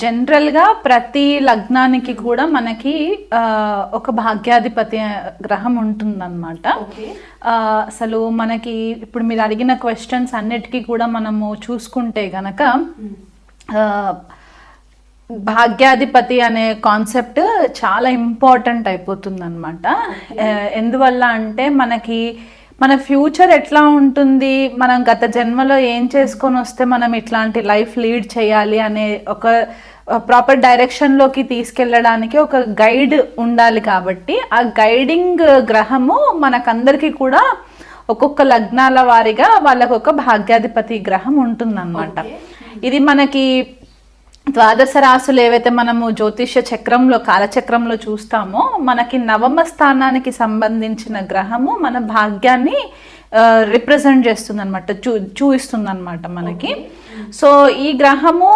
జనరల్గా ప్రతి లగ్నానికి కూడా మనకి ఒక భాగ్యాధిపతి గ్రహం ఉంటుందన్నమాట. అసలు మనకి ఇప్పుడు మీరు అడిగిన క్వశ్చన్స్ అన్నిటికీ కూడా మనము చూసుకుంటే గనక భాగ్యాధిపతి అనే కాన్సెప్ట్ చాలా ఇంపార్టెంట్ అయిపోతుంది అనమాట ఎందువల్ల అంటే మనకి మన ఫ్యూచర్ ఎట్లా ఉంటుంది? మనం గత జన్మలో ఏం చేసుకొని వస్తే మనం ఇట్లాంటి లైఫ్ లీడ్ చేయాలి అనే ఒక ప్రాపర్ డైరెక్షన్లోకి తీసుకెళ్ళడానికి ఒక గైడ్ ఉండాలి కాబట్టి ఆ గైడింగ్ గ్రహము మనకందరికీ కూడా ఒక్కొక్క లగ్నాల వారిగా వాళ్ళకు ఒక భాగ్యాధిపతి గ్రహం ఉంటుందన్నమాట. ఇది మనకి ద్వాదశ రాసులు ఏవైతే మనము జ్యోతిష్య చక్రంలో కాలచక్రంలో చూస్తామో మనకి నవమ స్థానానికి సంబంధించిన గ్రహము మన భాగ్యాన్ని రిప్రజెంట్ చేస్తుంది అనమాట చూ చూపిస్తుంది అనమాట మనకి సో ఈ గ్రహము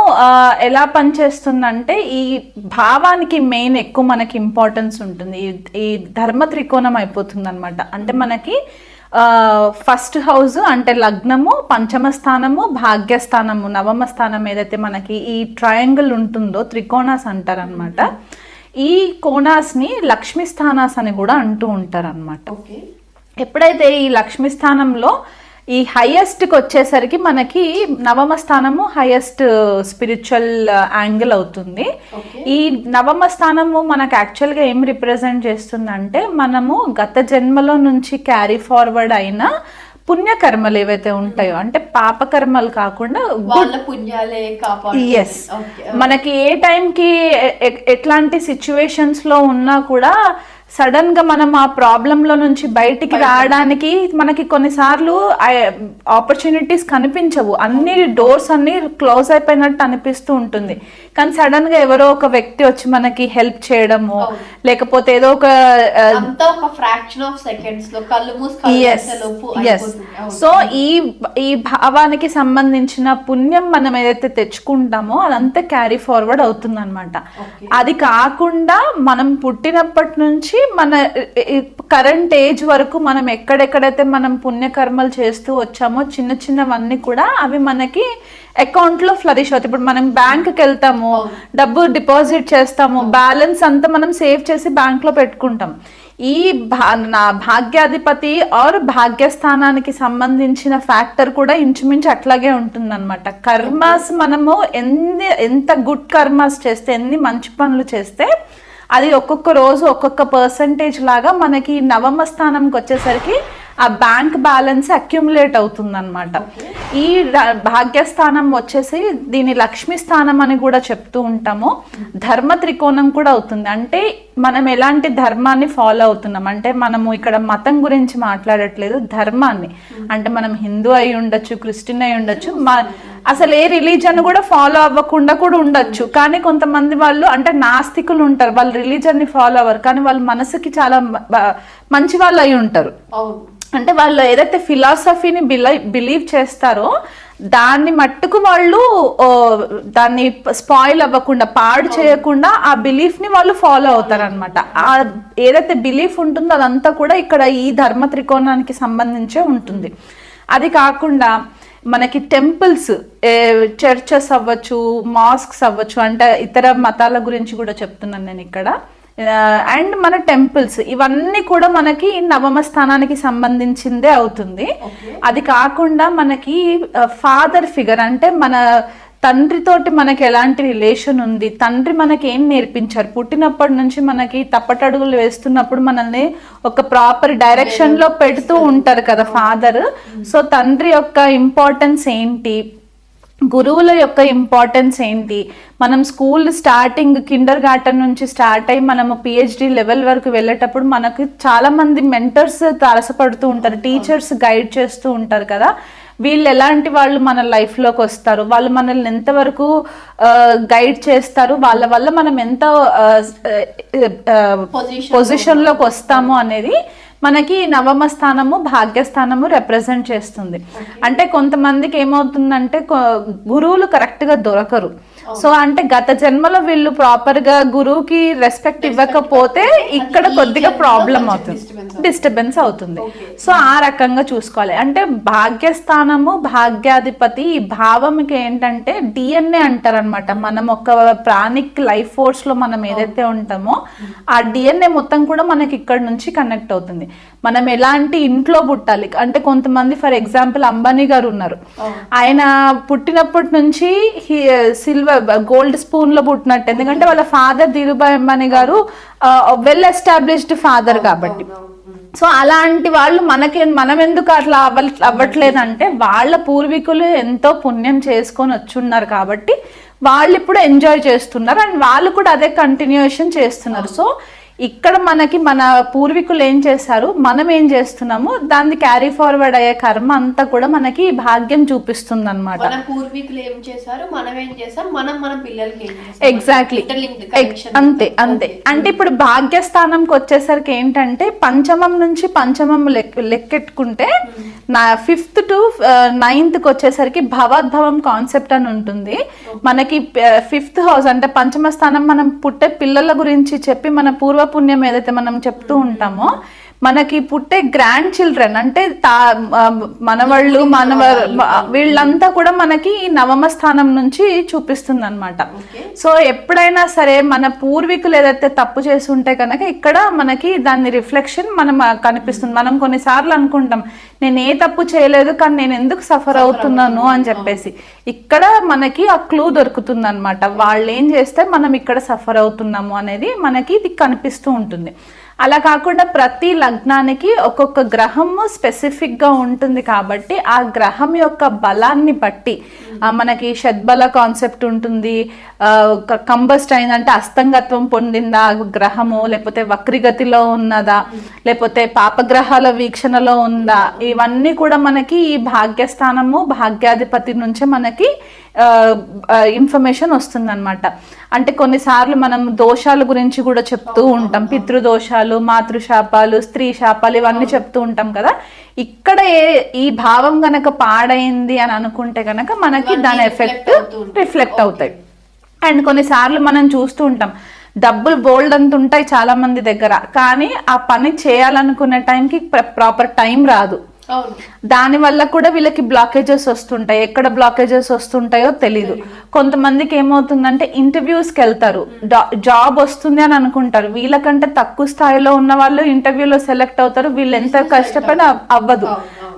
ఎలా పనిచేస్తుందంటే ఈ భావానికి మెయిన్ ఎక్కువ మనకి ఇంపార్టెన్స్ ఉంటుంది. ఈ- ఈ ధర్మ త్రికోణం అయిపోతుంది అనమాట అంటే మనకి ఫస్ట్ హౌస్ అంటే లగ్నము పంచమ స్థానము భాగ్యస్థానము నవమ స్థానం ఏదైతే మనకి ఈ ట్రయాంగిల్ ఉంటుందో త్రికోణాస్ అంటారనమాట ఈ కోణాస్ని లక్ష్మీ స్థానాస్ అని కూడా అంటూ ఉంటారనమాట ఎప్పుడైతే ఈ లక్ష్మీ స్థానంలో ఈ హైయెస్ట్కి వచ్చేసరికి మనకి నవమ స్థానము హైయెస్ట్ స్పిరిచువల్ యాంగిల్ అవుతుంది. ఈ నవమ స్థానము మనకు యాక్చువల్గా ఏం రిప్రజెంట్ చేస్తుందంటే మనము గత జన్మలో నుంచి క్యారీ ఫార్వర్డ్ అయిన పుణ్యకర్మలు ఏవైతే ఉంటాయో అంటే పాపకర్మలు కాకుండా ఎస్ మనకి ఏ టైంకి ఎట్లాంటి సిచ్యువేషన్స్లో ఉన్నా కూడా సడన్గా మనం ఆ ప్రాబ్లం లో నుంచి బయటికి రావడానికి మనకి కొన్నిసార్లు ఆపర్చునిటీస్ కనిపించవు. అన్ని డోర్స్ అన్ని క్లోజ్ అయిపోయినట్టు అనిపిస్తూ ఉంటుంది. కానీ సడన్గా ఎవరో ఒక వ్యక్తి వచ్చి మనకి హెల్ప్ చేయడము లేకపోతే ఏదో ఒక ఫ్రాక్షన్ ఆఫ్ సెకండ్స్లో కళ్ళు. సో ఈ ఈ భావానికి సంబంధించిన పుణ్యం మనం ఏదైతే తెచ్చుకుంటామో అదంతా క్యారీ ఫార్వర్డ్ అవుతుంది అనమాట. అది కాకుండా మనం పుట్టినప్పటి నుంచి మన కరెంట్ ఏజ్ వరకు మనం ఎక్కడెక్కడైతే మనం పుణ్యకర్మలు చేస్తూ వచ్చామో చిన్న చిన్నవన్నీ కూడా అవి మనకి అకౌంట్లో ఫ్లరిష్ అవుతాయి. ఇప్పుడు మనం బ్యాంక్కి వెళ్తాము డబ్బు డిపాజిట్ చేస్తాము బ్యాలెన్స్ అంతా మనం సేవ్ చేసి బ్యాంక్లో పెట్టుకుంటాం. ఈ భా నా భాగ్యాధిపతి ఆర్ భాగ్యస్థానానికి సంబంధించిన ఫ్యాక్టర్ కూడా ఇంచుమించు అట్లాగే ఉంటుందన్నమాట. కర్మాస్ మనము ఎన్ని ఎంత గుడ్ కర్మాస్ చేస్తే ఎన్ని మంచి పనులు చేస్తే అది ఒక్కొక్క రోజు ఒక్కొక్క పర్సంటేజ్ లాగా మనకి నవమ స్థానంకి వచ్చేసరికి ఆ బ్యాంక్ బ్యాలెన్స్ అక్యుములేట్ అవుతుందన్నమాట. ఈ భాగ్యస్థానం వచ్చేసి దీని లక్ష్మి స్థానం అని కూడా చెప్తూ ఉంటాము. ధర్మ త్రికోణం కూడా అవుతుంది. అంటే మనం ఎలాంటి ధర్మాన్ని ఫాలో అవుతున్నాం? అంటే మనము ఇక్కడ మతం గురించి మాట్లాడట్లేదు ధర్మాన్ని. అంటే మనం హిందూ అయి ఉండొచ్చు క్రిస్టియన్ అయి ఉండొచ్చు మా అసలు ఏ రిలీజన్ కూడా ఫాలో అవ్వకుండా కూడా ఉండొచ్చు. కానీ కొంతమంది వాళ్ళు అంటే నాస్తికులు ఉంటారు. వాళ్ళు రిలీజన్ని ఫాలో అవ్వరు. కానీ వాళ్ళ మనసుకి చాలా మంచి వాళ్ళు అయి ఉంటారు. అంటే వాళ్ళు ఏదైతే ఫిలాసఫీని బిలీవ్ చేస్తారో దాన్ని మట్టుకు వాళ్ళు దాన్ని స్పాయిల్ అవ్వకుండా పాడు చేయకుండా ఆ బిలీఫ్ని వాళ్ళు ఫాలో అవుతారు అనమాట ఆ ఏదైతే బిలీఫ్ ఉంటుందో అదంతా కూడా ఇక్కడ ఈ ధర్మ త్రికోణానికి సంబంధించే ఉంటుంది. అది కాకుండా మనకి టెంపుల్స్ చర్చెస్ అవ్వచ్చు మాస్క్స్ అవ్వచ్చు అంటే ఇతర మతాల గురించి కూడా చెప్తున్నాను నేను ఇక్కడ. అండ్ మన టెంపుల్స్ ఇవన్నీ కూడా మనకి నవమ స్థానానికి సంబంధించిందే అవుతుంది. అది కాకుండా మనకి ఫాదర్ ఫిగర్ అంటే మన తండ్రితోటి మనకి ఎలాంటి రిలేషన్ ఉంది? తండ్రి మనకి ఏం నేర్పించారు? పుట్టినప్పటి నుంచి మనకి తప్పటడుగులు వేస్తున్నప్పుడు మనల్ని ఒక ప్రాపర్ డైరెక్షన్లో పెడుతూ ఉంటారు కదా ఫాదర్ సో తండ్రి యొక్క ఇంపార్టెన్స్ ఏంటి? గురువుల యొక్క ఇంపార్టెన్స్ ఏంటి? మనం స్కూల్ స్టార్టింగ్ కిండర్ గార్టెన్ నుంచి స్టార్ట్ అయ్యి మనము పిహెచ్డి లెవెల్ వరకు వెళ్ళేటప్పుడు మనకు చాలా మంది మెంటర్స్ తారసపడుతూ ఉంటారు టీచర్స్ గైడ్ చేస్తూ ఉంటారు కదా. వీళ్ళు ఎలాంటి వాళ్ళు మన లైఫ్లోకి వస్తారు వాళ్ళు మనల్ని ఎంతవరకు గైడ్ చేస్తారు వాళ్ళ వల్ల మనం ఎంత. పొజిషన్లోకి వస్తాము అనేది మనకి నవమ స్థానము భాగ్యస్థానము రిప్రజెంట్ చేస్తుంది. అంటే కొంతమందికి ఏమవుతుందంటే గురువులు కరెక్ట్గా దొరకరు. సో అంటే గత జన్మలో వీళ్ళు ప్రాపర్గా గురువుకి రెస్పెక్ట్ ఇవ్వకపోతే ఇక్కడ కొద్దిగా ప్రాబ్లం అవుతుంది. డిస్టర్బెన్స్ అవుతుంది. సో ఆ రకంగా చూసుకోవాలి. అంటే భాగ్యస్థానము భాగ్యాధిపతి ఈ భావంకి ఏంటంటే డిఎన్ఏ అంటారనమాట మనం ఒక ప్రాణిక్ లైఫ్ ఫోర్స్లో మనం ఏదైతే ఉంటామో ఆ డిఎన్ఏ మొత్తం కూడా మనకి ఇక్కడ నుంచి కనెక్ట్ అవుతుంది. మనం ఎలాంటి ఇంట్లో పుట్టాలి. అంటే కొంతమంది ఫర్ ఎగ్జాంపుల్ అంబానీ గారు ఉన్నారు. ఆయన పుట్టినప్పటి నుంచి సిల్వర్ గోల్డ్ స్పూన్లో పుట్టినట్టు. ఎందుకంటే వాళ్ళ ఫాదర్ ధీరుభాయ్ అంబానీ గారు వెల్ ఎస్టాబ్లిష్డ్ ఫాదర్ కాబట్టి. సో అలాంటి వాళ్ళు మనకి మనం ఎందుకు అట్లా అవ్వ అవ్వట్లేదంటే వాళ్ళ పూర్వీకులు ఎంతో పుణ్యం చేసుకొని వచ్చున్నారు కాబట్టి వాళ్ళు ఇప్పుడు ఎంజాయ్ చేస్తున్నారు. అండ్ వాళ్ళు కూడా అదే కంటిన్యూషన్ చేస్తున్నారు. సో ఇక్కడ మనకి మన పూర్వీకులు ఏం చేశారు? మనం ఏం చేస్తున్నాము దాన్ని క్యారీ ఫార్వర్డ్ అయ్యే కర్మ అంతా కూడా మనకి భాగ్యం చూపిస్తుంది అనమాట పూర్వీకులు ఏం చేశారు? మనం ఏం చేసాం మనం పిల్లలకి ఎగ్జాక్ట్లీ. అంతే అంతే. అంటే ఇప్పుడు భాగ్యస్థానంకి వచ్చేసరికి ఏంటంటే పంచమం నుంచి పంచమం లెక్ లెక్కెట్టుకుంటే నా ఫిఫ్త్ టు నైన్త్కి వచ్చేసరికి భవద్భవం కాన్సెప్ట్ అని ఉంటుంది. మనకి ఫిఫ్త్ హౌస్ అంటే పంచమ స్థానం మనం పుట్టే పిల్లల గురించి చెప్పి మన పుణ్యం ఏదైతే మనం చెప్తూ ఉంటామో మనకి పుట్టే గ్రాండ్ చిల్డ్రన్ అంటే తా మనవాళ్ళు మనవ వీళ్ళంతా కూడా మనకి ఈ నవమ స్థానం నుంచి చూపిస్తుంది అనమాట. సో ఎప్పుడైనా సరే మన పూర్వీకులు ఏదైతే తప్పు చేసి ఉంటే కనుక ఇక్కడ మనకి దాని రిఫ్లెక్షన్ మనం కనిపిస్తుంది. మనం కొన్నిసార్లు అనుకుంటాం నేను ఏ తప్పు చేయలేదు కానీ నేను ఎందుకు సఫర్ అవుతున్నాను అని చెప్పేసి. ఇక్కడ మనకి ఆ క్లూ దొరుకుతుంది అనమాట వాళ్ళు ఏం చేస్తే మనం ఇక్కడ సఫర్ అవుతున్నాము అనేది మనకి ఇది కనిపిస్తూ ఉంటుంది. అలా కాకుండా ప్రతి లగ్నానికి ఒక్కొక్క గ్రహము స్పెసిఫిక్గా ఉంటుంది కాబట్టి ఆ గ్రహం యొక్క బలాన్ని బట్టి మనకి షడ్బల కాన్సెప్ట్ ఉంటుంది కంబస్ట్ అయిందంటే అస్తంగత్వం పొందిందా గ్రహము లేకపోతే వక్రిగతిలో ఉన్నదా లేకపోతే పాపగ్రహాల వీక్షణలో ఉందా ఇవన్నీ కూడా మనకి ఈ భాగ్యస్థానము భాగ్యాధిపతి నుంచే మనకి ఇన్ఫర్మేషన్ వస్తుంది అనమాట అంటే కొన్నిసార్లు మనం దోషాల గురించి కూడా చెప్తూ ఉంటాం. పితృదోషాలు మాతృశాపాలు స్త్రీ శాపాలు ఇవన్నీ చెప్తూ ఉంటాం కదా. ఇక్కడ ఏ ఈ భావం గనక పాడైంది అని అనుకుంటే గనక మనకి దాని ఎఫెక్ట్. రిఫ్లెక్ట్ అవుతాయి. అండ్ కొన్నిసార్లు మనం చూస్తూ ఉంటాం డబ్బులు బోల్డ్ అంత ఉంటాయి చాలా మంది దగ్గర కానీ ఆ పని చేయాలనుకునే టైంకి ప్రాపర్ టైం రాదు. దాని వల్ల కూడా వీళ్ళకి బ్లాకేజెస్ వస్తుంటాయి. ఎక్కడ బ్లాకేజెస్ వస్తుంటాయో తెలీదు. కొంతమందికి ఏమవుతుందంటే ఇంటర్వ్యూస్కి వెళ్తారు జాబ్ వస్తుంది అని అనుకుంటారు. వీళ్ళకంటే తక్కువ స్థాయిలో ఉన్న వాళ్ళు ఇంటర్వ్యూలో సెలెక్ట్ అవుతారు. వీళ్ళు ఎంత కష్టపడి అవ్- అవ్వదు.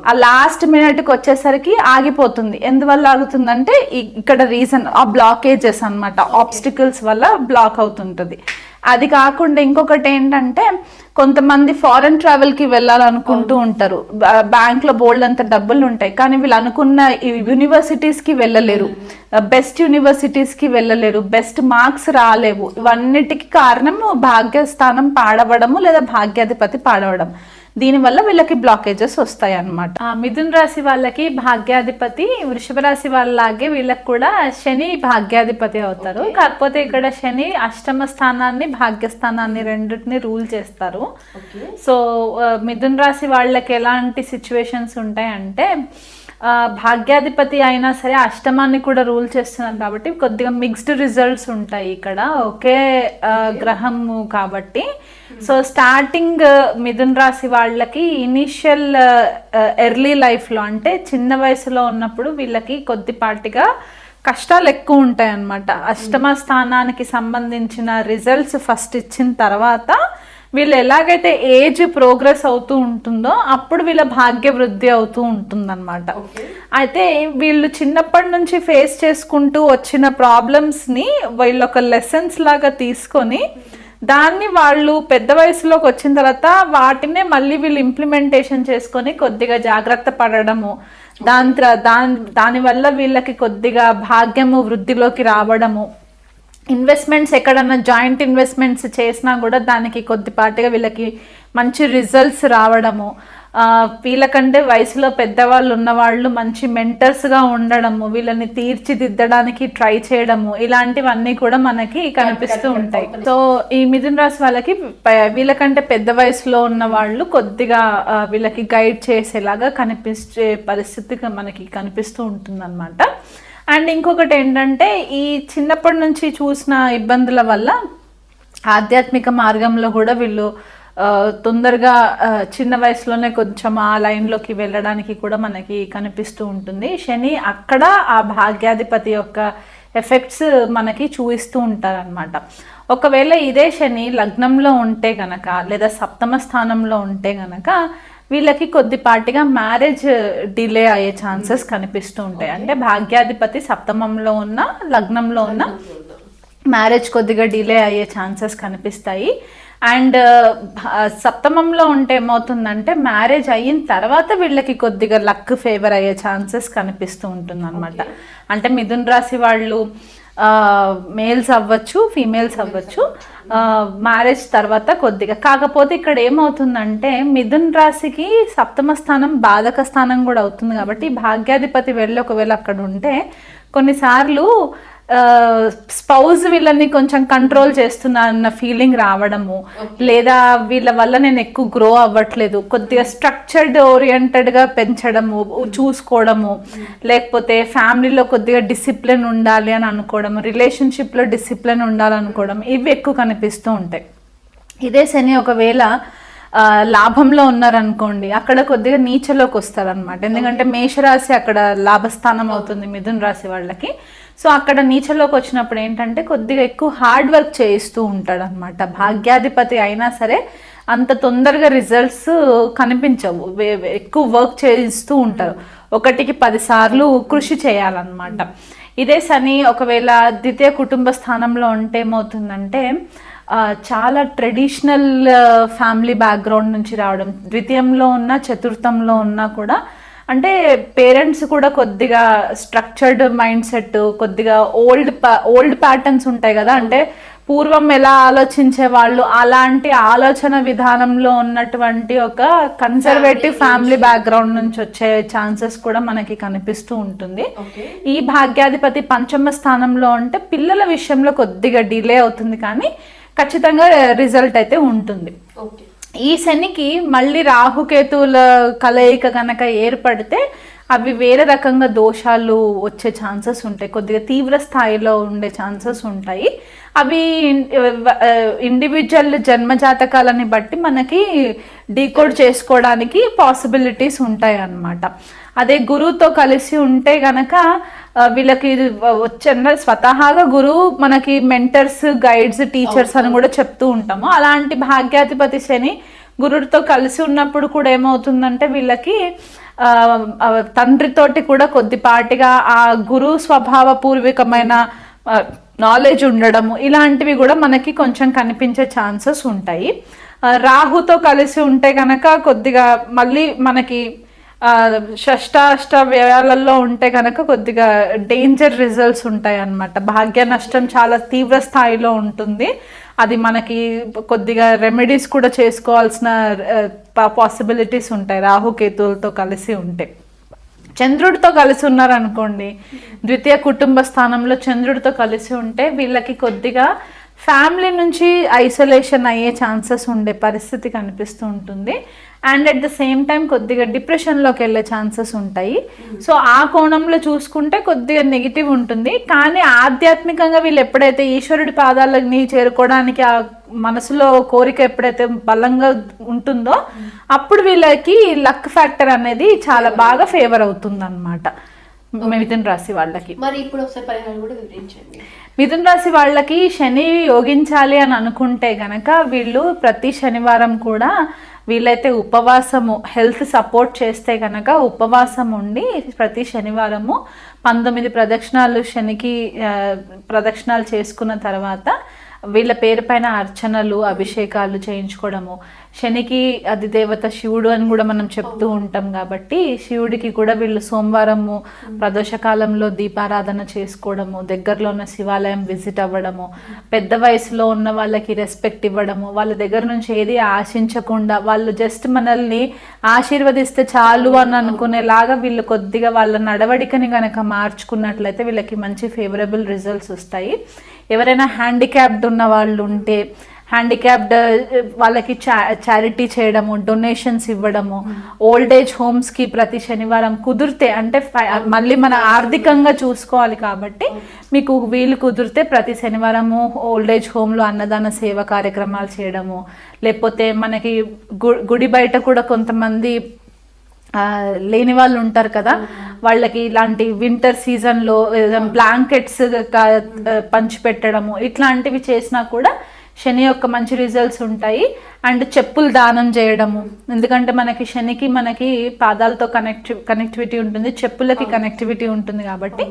ఆ లాస్ట్ మినిట్కి వచ్చేసరికి ఆగిపోతుంది. ఎందువల్ల ఆగుతుందంటే ఇక్కడ రీజన్ ఆ బ్లాకేజెస్ అన్నమాట. ఆబ్స్టికల్స్ వల్ల బ్లాక్ అవుతుంటుంది. అది కాకుండా ఇంకొకటి ఏంటంటే కొంతమంది ఫారెన్ ట్రావెల్కి వెళ్ళాలనుకుంటూ ఉంటారు. బ్యాంక్లో బోల్డ్ అంత డబ్బులు ఉంటాయి కానీ వీళ్ళు అనుకున్న యూనివర్సిటీస్కి వెళ్ళలేరు. బెస్ట్ యూనివర్సిటీస్కి వెళ్ళలేరు. బెస్ట్ మార్క్స్ రాలేవు. ఇవన్నిటికి కారణం భాగ్యస్థానం పాడవడము లేదా భాగ్యాధిపతి పాడవడం. దీనివల్ల వీళ్ళకి బ్లాకేజెస్ వస్తాయి అనమాట మిథున్ రాశి వాళ్ళకి భాగ్యాధిపతి వృషభ రాశి వాళ్ళలాగే వీళ్ళకి కూడా శని భాగ్యాధిపతి అవుతారు. కాకపోతే ఇక్కడ శని అష్టమ స్థానాన్ని భాగ్యస్థానాన్ని రెండింటిని రూల్ చేస్తారు. సో మిథున్ రాశి వాళ్ళకి ఎలాంటి సిచ్యువేషన్స్ ఉంటాయంటే భాగ్యాధిపతి అయినా సరే అష్టమాన్ని కూడా రూల్ చేస్తున్నారు కాబట్టి కొద్దిగా మిక్స్డ్ రిజల్ట్స్ ఉంటాయి ఇక్కడ. ఒకే గ్రహము కాబట్టి. సో స్టార్టింగ్ మిథున్ రాశి వాళ్ళకి ఇనిషియల్ ఎర్లీ లైఫ్లో అంటే చిన్న వయసులో ఉన్నప్పుడు వీళ్ళకి కొద్దిపాటిగా కష్టాలు ఎక్కువ ఉంటాయి అన్నమాట అష్టమ స్థానానికి సంబంధించిన రిజల్ట్స్ ఫస్ట్ ఇచ్చిన తర్వాత వీళ్ళు ఎలాగైతే ఏజ్ ప్రోగ్రెస్ అవుతూ ఉంటుందో అప్పుడు వీళ్ళ భాగ్య వృద్ధి అవుతూ ఉంటుందన్నమాట. అయితే వీళ్ళు చిన్నప్పటి నుంచి ఫేస్ చేసుకుంటూ వచ్చిన ప్రాబ్లమ్స్ని వీళ్ళు ఒక లెసన్స్ లాగా తీసుకొని దాన్ని వాళ్ళు పెద్ద వయసులోకి వచ్చిన తర్వాత వాటినే మళ్ళీ వీళ్ళు ఇంప్లిమెంటేషన్ చేసుకొని కొద్దిగా జాగ్రత్త పడడము. దాని తర్వా- దాని దానివల్ల వీళ్ళకి కొద్దిగా భాగ్యము వృద్ధిలోకి రావడము. ఇన్వెస్ట్మెంట్స్ ఎక్కడన్నా జాయింట్ ఇన్వెస్ట్మెంట్స్ చేసినా కూడా దానికి కొద్దిపాటిగా వీళ్ళకి మంచి రిజల్ట్స్ రావడము. వీళ్ళకంటే వయసులో పెద్దవాళ్ళు ఉన్నవాళ్ళు మంచి మెంటర్స్గా ఉండడము వీళ్ళని తీర్చిదిద్దడానికి ట్రై చేయడము ఇలాంటివన్నీ కూడా మనకి కనిపిస్తూ ఉంటాయి. సో ఈ మిథున రాశి వాళ్ళకి వీళ్ళకంటే పెద్ద వయసులో ఉన్న వాళ్ళు కొద్దిగా వీళ్ళకి గైడ్ చేసేలాగా కనిపించే పరిస్థితి మనకి కనిపిస్తూ ఉంటుంది అండ్ ఇంకొకటి ఏంటంటే ఈ చిన్నప్పటి నుంచి చూసిన ఇబ్బందుల వల్ల ఆధ్యాత్మిక మార్గంలో కూడా వీళ్ళు తొందరగా చిన్న వయసులోనే కొంచెం ఆ లైన్లోకి వెళ్ళడానికి కూడా మనకి కనిపిస్తూ ఉంటుంది. శని అక్కడ ఆ భాగ్యాధిపతి యొక్క ఎఫెక్ట్స్ మనకి చూపిస్తూ ఉంటారనమాట ఒకవేళ ఇదే శని లగ్నంలో ఉంటే గనక లేదా సప్తమ స్థానంలో ఉంటే గనక వీళ్ళకి కొద్దిపాటిగా మ్యారేజ్ డిలే అయ్యే ఛాన్సెస్ కనిపిస్తూ ఉంటాయి. అంటే భాగ్యాధిపతి సప్తమంలో ఉన్న లగ్నంలో ఉన్న మ్యారేజ్ కొద్దిగా డిలే అయ్యే ఛాన్సెస్ కనిపిస్తాయి. అండ్ సప్తమంలో ఉంటే ఏమవుతుందంటే మ్యారేజ్ అయిన తర్వాత వీళ్ళకి కొద్దిగా లక్ ఫేవర్ అయ్యే ఛాన్సెస్ కనిపిస్తూ ఉంటుంది అనమాట అంటే మిథున్ రాశి వాళ్ళు మేల్స్ అవ్వచ్చు ఫీమేల్స్ అవ్వచ్చు మ్యారేజ్ తర్వాత కొద్దిగా. కాకపోతే ఇక్కడ ఏమవుతుందంటే మిథున్ రాశికి సప్తమ స్థానం బాధక స్థానం కూడా అవుతుంది కాబట్టి భాగ్యాధిపతి వెళ్ళి ఒకవేళ అక్కడ ఉంటే కొన్నిసార్లు స్పౌజ్ వీళ్ళని కొంచెం కంట్రోల్ చేస్తున్నా అన్న ఫీలింగ్ రావడము. లేదా వీళ్ళ వల్ల నేను ఎక్కువ గ్రో అవ్వట్లేదు. కొద్దిగా స్ట్రక్చర్డ్ ఓరియంటెడ్గా పెంచడము చూసుకోవడము. లేకపోతే ఫ్యామిలీలో కొద్దిగా డిసిప్లిన్ ఉండాలి అని అనుకోవడం రిలేషన్షిప్లో డిసిప్లిన్ ఉండాలనుకోవడం ఇవి ఎక్కువ కనిపిస్తూ ఉంటాయి. ఇదే శని ఒకవేళ లాభంలో ఉన్నారనుకోండి అక్కడ కొద్దిగా నీచలోకి వస్తారనమాట ఎందుకంటే మేషరాశి అక్కడ లాభస్థానం అవుతుంది మిథున్ రాశి వాళ్ళకి. సో అక్కడ నీచలోకి వచ్చినప్పుడు ఏంటంటే కొద్దిగా ఎక్కువ హార్డ్ వర్క్ చేయిస్తూ ఉంటాడు అనమాట భాగ్యాధిపతి అయినా సరే అంత తొందరగా రిజల్ట్స్ కనిపించవు. వే- ఎక్కువ వర్క్ చేయిస్తూ ఉంటారు. ఒకటికి పదిసార్లు కృషి చేయాలన్నమాట. ఇదే శని ఒకవేళ ద్వితీయ కుటుంబ స్థానంలో ఉంటే ఏమవుతుందంటే చాలా ట్రెడిషనల్ ఫ్యామిలీ బ్యాక్గ్రౌండ్ నుంచి రావడం ద్వితీయంలో ఉన్న చతుర్థంలో ఉన్నా కూడా అంటే పేరెంట్స్ కూడా కొద్దిగా స్ట్రక్చర్డ్ మైండ్ సెట్ కొద్దిగా ఓల్డ్ ఓల్డ్ ప్యాటర్న్స్ ఉంటాయి కదా. అంటే పూర్వం ఎలా ఆలోచించే వాళ్ళు అలాంటి ఆలోచన విధానంలో ఉన్నటువంటి ఒక కన్సర్వేటివ్ ఫ్యామిలీ బ్యాక్గ్రౌండ్ నుంచి. వచ్చే ఛాన్సెస్ కూడా మనకి కనిపిస్తూ ఉంటుంది. ఈ భాగ్యాధిపతి పంచమ స్థానంలో ఉంటే పిల్లల విషయంలో కొద్దిగా డిలే అవుతుంది కానీ ఖచ్చితంగా రిజల్ట్ అయితే ఉంటుంది. ఓకే. ఈ శనికి మళ్ళీ రాహుకేతువుల కలయిక కనుక ఏర్పడితే అవి వేరే రకంగా దోషాలు వచ్చే ఛాన్సెస్ ఉంటాయి. కొద్దిగా తీవ్ర స్థాయిలో ఉండే ఛాన్సెస్ ఉంటాయి. అవి ఇండివిజువల్ జన్మజాతకాలని బట్టి మనకి డీకోడ్ చేసుకోవడానికి పాసిబిలిటీస్ ఉంటాయి అన్నమాట అదే గురువుతో కలిసి ఉంటే గనక వీళ్ళకి ఇది వచ్చే స్వతహాగా గురువు మనకి మెంటర్స్ గైడ్స్ టీచర్స్ అని కూడా చెప్తూ ఉంటాము. అలాంటి భాగ్యాధిపతి శని గురుడితో కలిసి ఉన్నప్పుడు కూడా ఏమవుతుందంటే వీళ్ళకి తండ్రితోటి కూడా కొద్దిపాటిగా ఆ గురువు స్వభావ పూర్వికమైన నాలెడ్జ్ ఉండడము ఇలాంటివి కూడా మనకి కొంచెం కనిపించే ఛాన్సెస్ ఉంటాయి. రాహుతో కలిసి ఉంటే కనుక కొద్దిగా మళ్ళీ మనకి షష్టాష్ట వ్యయాలలో ఉంటే కనుక కొద్దిగా డేంజర్ రిజల్ట్స్ ఉంటాయి అన్నమాట భాగ్య నష్టం చాలా తీవ్ర స్థాయిలో ఉంటుంది. అది మనకి కొద్దిగా రెమెడీస్ కూడా చేసుకోవాల్సిన పాసిబిలిటీస్ ఉంటాయి. రాహుకేతువులతో కలిసి ఉంటే. చంద్రుడితో కలిసి ఉన్నారనుకోండి ద్వితీయ కుటుంబ స్థానంలో చంద్రుడితో కలిసి ఉంటే వీళ్ళకి కొద్దిగా ఫ్యామిలీ నుంచి ఐసోలేషన్ అయ్యే ఛాన్సెస్ ఉండే పరిస్థితి కనిపిస్తూ ఉంటుంది. And at the same time కొద్దిగా డిప్రెషన్లోకి వెళ్ళే ఛాన్సెస్ ఉంటాయి. సో ఆ కోణంలో చూసుకుంటే కొద్దిగా నెగిటివ్ ఉంటుంది. కానీ ఆధ్యాత్మికంగా వీళ్ళు ఎప్పుడైతే ఈశ్వరుడి పాదాలని చేరుకోవడానికి ఆ మనసులో కోరిక ఎప్పుడైతే బలంగా ఉంటుందో అప్పుడు వీళ్ళకి లక్ ఫ్యాక్టర్ అనేది చాలా బాగా ఫేవర్ అవుతుంది అనమాట మిథున్ రాశి వాళ్ళకి. మరి ఇప్పుడు ఒకసారి పరిహారం కూడా వివరించండి. మిథున్ రాశి వాళ్ళకి శని యోగించాలి అని అనుకుంటే గనక వీళ్ళు ప్రతి శనివారం కూడా వీళ్ళైతే ఉపవాసము హెల్త్ సపోర్ట్ చేస్తే కనుక ఉపవాసం ఉండి ప్రతి శనివారము పంతొమ్మిది ప్రదక్షిణాలు శనికి ప్రదక్షిణాలు చేసుకున్న తర్వాత వీళ్ళ పేరు పైన అర్చనలు అభిషేకాలు చేయించుకోవడము. శనికి అది దేవత శివుడు అని కూడా మనం చెప్తూ ఉంటాం కాబట్టి శివుడికి కూడా వీళ్ళు సోమవారము ప్రదోష కాలంలో దీపారాధన చేసుకోవడము దగ్గరలో ఉన్న శివాలయం విజిట్ అవ్వడము పెద్ద వయసులో ఉన్న వాళ్ళకి రెస్పెక్ట్ ఇవ్వడము వాళ్ళ దగ్గర నుంచి ఏది ఆశించకుండా వాళ్ళు జస్ట్ మనల్ని ఆశీర్వదిస్తే చాలు అని అనుకునేలాగా వీళ్ళు కొద్దిగా వాళ్ళ నడవడికని కనుక మార్చుకున్నట్లయితే వీళ్ళకి మంచి ఫేవరబుల్ రిజల్ట్స్ వస్తాయి. ఎవరైనా హ్యాండిక్యాప్డ్ ఉన్న వాళ్ళు ఉంటే హ్యాండిక్యాప్డ్ uh, వాళ్ళకి చా చారిటీ చేయడము డొనేషన్స్ ఇవ్వడము ఓల్డ్ ఏజ్ హోమ్స్కి ప్రతి శనివారం కుదిరితే అంటే మళ్ళీ మన ఆర్థికంగా చూసుకోవాలి కాబట్టి మీకు వీలు కుదిరితే ప్రతి శనివారము ఓల్డ్ ఏజ్ హోమ్లో అన్నదాన సేవ కార్యక్రమాలు చేయడము లేకపోతే మనకి గుడి బయట కూడా కొంతమంది లేని వాళ్ళు ఉంటారు కదా వాళ్ళకి ఇలాంటి వింటర్ సీజన్లో బ్లాంకెట్స్ పంచిపెట్టడము ఇట్లాంటివి చేసినా కూడా శని యొక్క మంచి రిజల్ట్స్ ఉంటాయి. అండ్ చెప్పులు దానం చేయడము. ఎందుకంటే మనకి శనికి మనకి పాదాలతో కనెక్ట్ కనెక్టివిటీ ఉంటుంది. చెప్పులకి కనెక్టివిటీ ఉంటుంది కాబట్టి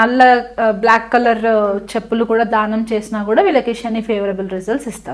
నల్ల బ్లాక్ కలర్ చెప్పులు కూడా దానం చేసినా కూడా వీళ్ళకి శని ఫేవరబుల్ రిజల్ట్స్ ఇస్తారు.